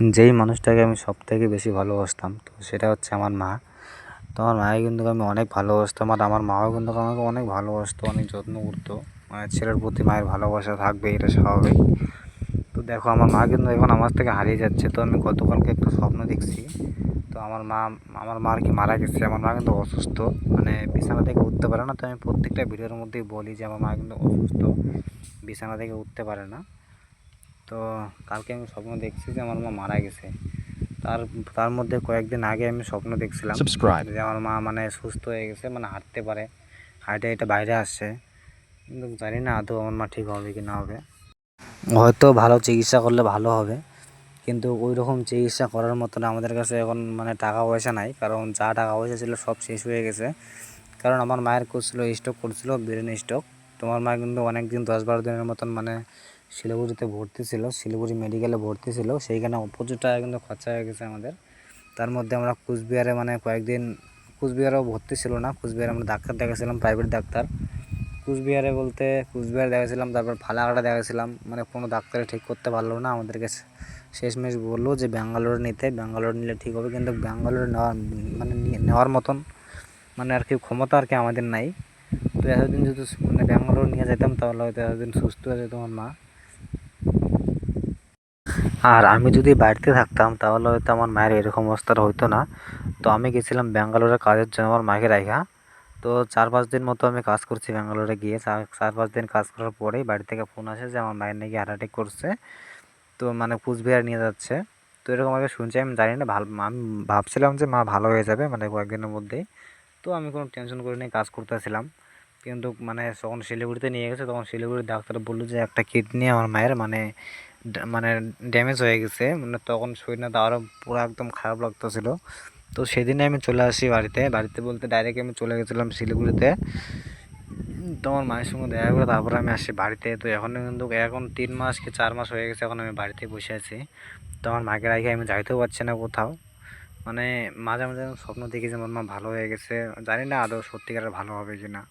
যেই মানুষটাকে আমি সব থেকে বেশি ভালোবাসতাম, তো সেটা হচ্ছে আমার মা। তো আমার মাকে কিন্তু আমি অনেক ভালোবাসতাম আর আমার মাও কিন্তু আমাকে অনেক ভালোবাসতো, অনেক যত্ন করতো। মানে ছেলের প্রতি মায়ের ভালোবাসা থাকবে, এটা স্বাভাবিক। তো দেখো, আমার মা কিন্তু এখন আমার থেকে হারিয়ে যাচ্ছে। তো আমি গতকালকে একটু স্বপ্ন দেখছি। তো আমার মা আমার মা আর কি মারা গেছে। আমার মা কিন্তু অসুস্থ। মানে বিছানা থেকে উঠতে পারে না। তো আমি প্রত্যেকটা ভিডিওর মধ্যেই বলি যে আমার মা কিন্তু অসুস্থ। বিছানা থেকে উঠতে পারে না। তো কালকে আমি স্বপ্ন দেখছি যে আমার মা মারা গেছে। তার তার মধ্যে কয়েকদিন আগে আমি স্বপ্ন দেখছিলাম যে আমার মা মানে সুস্থ হয়ে গেছে মানে হাঁটতে পারে। হাঁটে এটা বাইরে আসছে। কিন্তু জানি না আদৌ আমার মা ঠিক হবে কি না হবে। হয়তো ভালো চিকিৎসা করলে ভালো হবে। কিন্তু ওই রকম চিকিৎসা করার মতন আমাদের কাছে এখন মানে টাকা পয়সা নাই। কারণ যা টাকা পয়সা ছিল সব শেষ হয়ে গেছে। কারণ আমার মায়ের করছিল স্ট্রোক করছিল ব্রেন স্ট্রোক তোমার মা কিন্তু অনেক দিন দশ বারো দিনের মতন মানে শিলিগুড়িতে ভর্তি ছিল, শিলিগুড়ি মেডিকেলে ভর্তি ছিল। সেইখানে প্রচুর টাকা কিন্তু খরচা হয়ে গেছে আমাদের। তার মধ্যে আমরা কুচবিহারে মানে কয়েকদিন, কুচবিহারেও ভর্তি ছিল না। কুচবিহারে আমরা ডাক্তার দেখাছিলাম প্রাইভেট ডাক্তার। কুচবিহারে বলতে, কুচবিহারে দেখাছিলাম তারপর ফালাকাটা দেখাছিলাম মানে কোনো ডাক্তারে ঠিক করতে পারল না। আমাদেরকে শেষমেশ বলল যে ব্যাঙ্গালোরে নিতে। ব্যাঙ্গালোর নিলে ঠিক হবে, কিন্তু ব্যাঙ্গালোরে নেওয়ার মানে নেওয়ার মতন মানে আর কি ক্ষমতা আর কি আমাদের নাই। তো এতদিন যদি মানে ব্যাঙ্গালোর নিয়ে যেতাম তাহলে হয়তো এতদিন সুস্থ হয়ে যেত আমার মা। আর আমি যদি বাড়িতে থাকতাম, তাহলে হয়তো আমার মায়ের এরকম অবস্থাটা হতো না। তো আমি গেছিলাম ব্যাঙ্গালোরে কাজের জন্য আমার মাকে রাখা তো চার পাঁচ দিন মতো আমি কাজ করছি ব্যাঙ্গালোরে গিয়ে। চার পাঁচ দিন কাজ করার পরেই বাড়ি থেকে ফোন আসে যে আমার মায়ের নাকি হার্ট অ্যাটাক করছে। তো মানে কুচবিহার নিয়ে যাচ্ছে। তো এরকম আগে শুনছি, আমি জানি না, ভালো, আমি ভাবছিলাম যে মা ভালো হয়ে যাবে মানে কয়েকদিনের মধ্যেই। তো আমি কোনো টেনশন করে নিয়ে কাজ করতেছিলাম। কিন্তু মানে যখন শিলিগুড়িতে নিয়ে গেছে, তখন শিলিগুড়ির ডাক্তার বলল যে একটা কিডনি আমার মায়ের মানে মানে ড্যামেজ হয়ে গেছে। মানে তখন শরীরটা আরও পুরো একদম খারাপ লাগতেছিল। তো সেদিনে আমি চলে আসি বাড়িতে। বাড়িতে বলতে ডাইরেক্ট আমি চলে গেছিলাম শিলিগুড়িতে। উম, তো আমার মায়ের সঙ্গে দেখা করে তারপরে আমি আসি বাড়িতে। তো এখন কিন্তু এখন তিন মাস কি চার মাস হয়ে গেছে এখন আমি বাড়িতে বসে আছি। তো আমার মাকে রেখে আমি যাইতেও পারছি না কোথাও। মানে মাঝে মাঝে স্বপ্ন দেখি যে আমার মা ভালো হয়ে গেছে। জানি না আদৌ সত্যিকারের ভালো হবে কি না